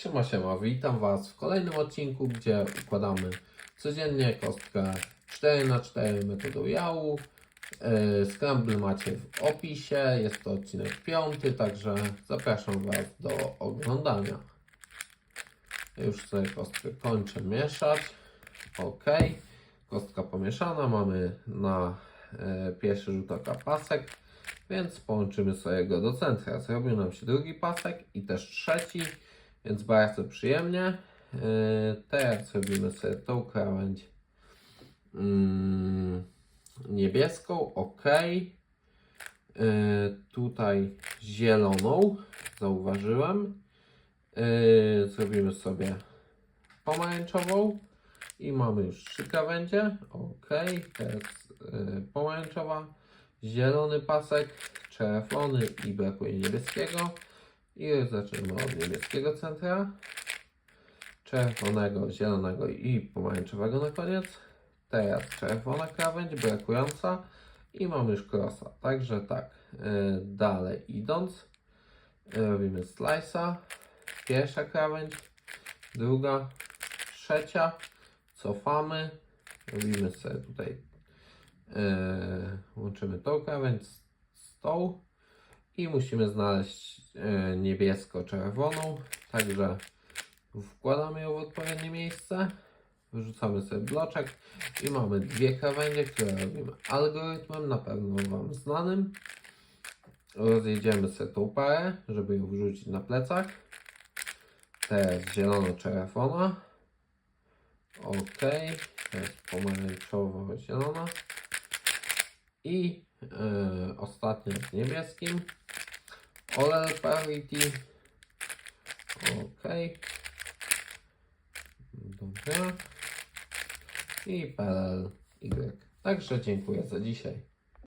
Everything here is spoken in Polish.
Siema, siema, witam Was w kolejnym odcinku, gdzie układamy codziennie kostkę 4x4 metodą jału. Yy, Scramble macie w opisie, jest to odcinek piąty, także zapraszam Was do oglądania. Już sobie kostkę kończę mieszać. Ok, kostka pomieszana, mamy na e, pierwszy rzut oka pasek, więc połączymy sobie go do centra. Zrobił nam się drugi pasek i też trzeci, więc bardzo przyjemnie. E, teraz zrobimy sobie tą krawędź mm, niebieską, ok. E, tutaj zieloną, zauważyłem. E, zrobimy sobie pomarańczową i mamy już trzy krawędzie. Ok, teraz y, pomarańczowa, zielony pasek, czerwony i brakuje niebieskiego. I zaczniemy od niebieskiego centra, czerwonego, zielonego i pomarańczowego na koniec. Teraz czerwona krawędź, brakująca i mamy już crossa. Także tak, y, dalej idąc, robimy slice'a, pierwsza krawędź, druga, trzecia, cofamy, robimy sobie tutaj, e, łączymy tą krawędź z tą i musimy znaleźć e, niebiesko-czerwoną, także wkładamy ją w odpowiednie miejsce, wyrzucamy sobie bloczek i mamy dwie krawędzie, które robimy algorytmem, na pewno Wam znanym. Rozjedziemy sobie tą parę, żeby ją wrzucić na plecach. Teraz zielono-czerwona. Ok. Teraz pomarańczowo-zielona. I e, ostatnia z niebieskim. Olel Parity. Ok. Dobra. I PLL Y. Także dziękuję za dzisiaj.